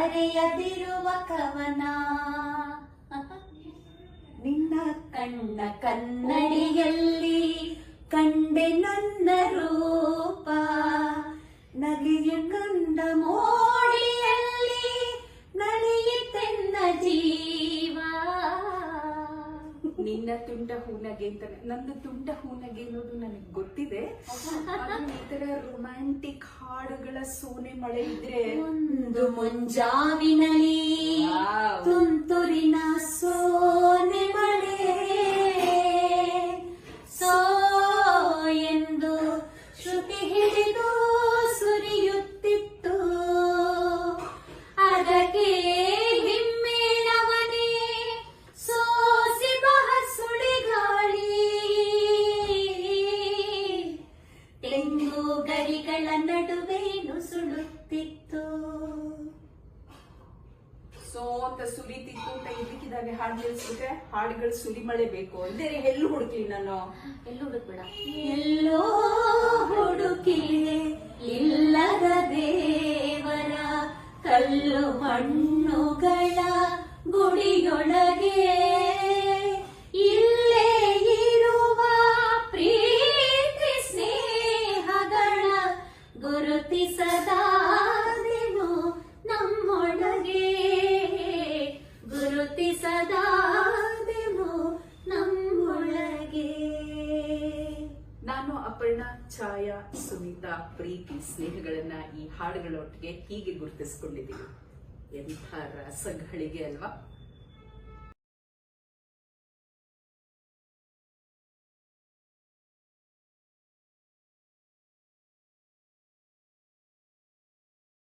ಬರೆಯದಿರುವ ಕವನ. ನಿನ್ನ ಕಣ್ಣ ಕನ್ನಡಿಯಲ್ಲಿ ಕಂಡೆ ನನ್ನ ರೂಪ. ನಗೆಯ ಕಂಡ ಮೋಡಿಯಲ್ಲಿ ನಲಿಯುತ್ತೆನ್ನ ಜೀವ. ನಿನ್ನ ತುಂಟ ಹೂನಗೆ ಅಂತ ನಂದು ತುಂಟ ಹೂನಗೆ ಅನ್ನೋದು ನನಗೆ ಗೊತ್ತಿದೆ. ಈ ತರ ರೊಮ್ಯಾಂಟಿಕ್ ಹಾಡುಗಳ ಸೋನೆ ಮಳೆ ಇದ್ರೆ ಒಂದು ಮುಂಜಾವಿನಲಿ Wow. ತುಂತುರಿನ ಸೋನೆ ಮಳೆ. ಸೋ ಎಂದು ಶ್ರುತಿ ಹಿಡಿದು ಗರಿಗಳ ನಡುವೆ ನುಸುಳುತ್ತಿತ್ತು ಸೋತ ಅಂತ ಕೈ ಅಂತ ಇದಕ್ಕಿದಾಗೆ ಹಾಡು ನಿಲ್ಸ್ಬಿಟ್ರೆ ಹಾಡುಗಳು ಸುರಿ ಮಳೆ ಬೇಕು. ಅಂದ್ರೆ ಎಲ್ಲೂ ಹುಡುಕ್ಲಿ ನಾನು. ಎಲ್ಲೂ ಹುಡುಕ್ಬೇಡ. ಎಲ್ಲೋ ಹುಡುಕಿ ಇಲ್ಲದ ದೇವರ ಕಲ್ಲು ಮಣ್ಣುಗಳ ಗುರುತಿಸದಾದೆನು ನಮ್ಮೊಳಗೆ. ಗುರುತಿಸದಾದೆನು ನಮ್ಮೊಳಗೆ. ನಾನು ಅಪರ್ಣ ಛಾಯಾ ಸುನೀತಾ ಪ್ರೀತಿ ಸ್ನೇಹಗಳನ್ನ ಈ ಹಾಡುಗಳೊಟ್ಟಿಗೆ ಹೀಗೆ ಗುರುತಿಸ್ಕೊಂಡಿದ್ದೀನಿ. ಎಂಥ ರಸಗಳಿಗೆ ಅಲ್ವಾ?